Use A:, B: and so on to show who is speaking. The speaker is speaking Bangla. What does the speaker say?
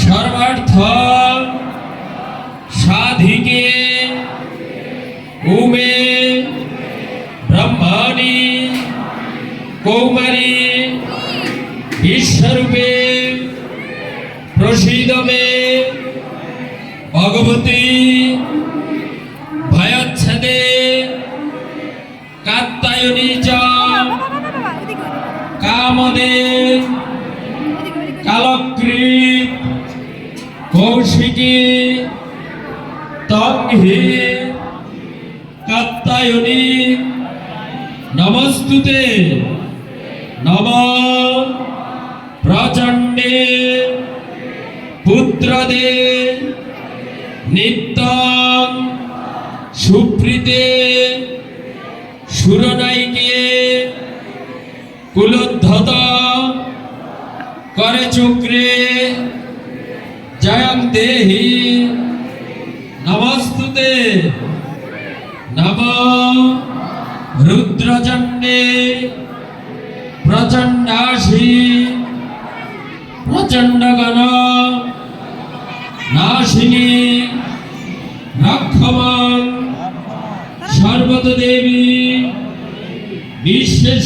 A: সর্বার্থ সাধিকে উমে ব্রহ্মাণী কৌমারী বিশ্বরূপে প্রসিদ মে ভগবতী ভয়চ্ছদে কাত্তায়নী চ কামদে কালক্রীত কৌশিকী তংহি কাত্তায়নী নমস্তুতে নম প্রচণ্ডে পুত্রদে নিত্যং সুপ্রীতে সুরনাইকে কুলোদ্ধত করে চক্রে জয়ং দেহি নমস্তুতে নম রুদ্রচণ্ডে প্রচণ্ডাসী প্রচণ্ডগণ নাশিনী রক্ষমান সর্বত দেবী বিশ্বের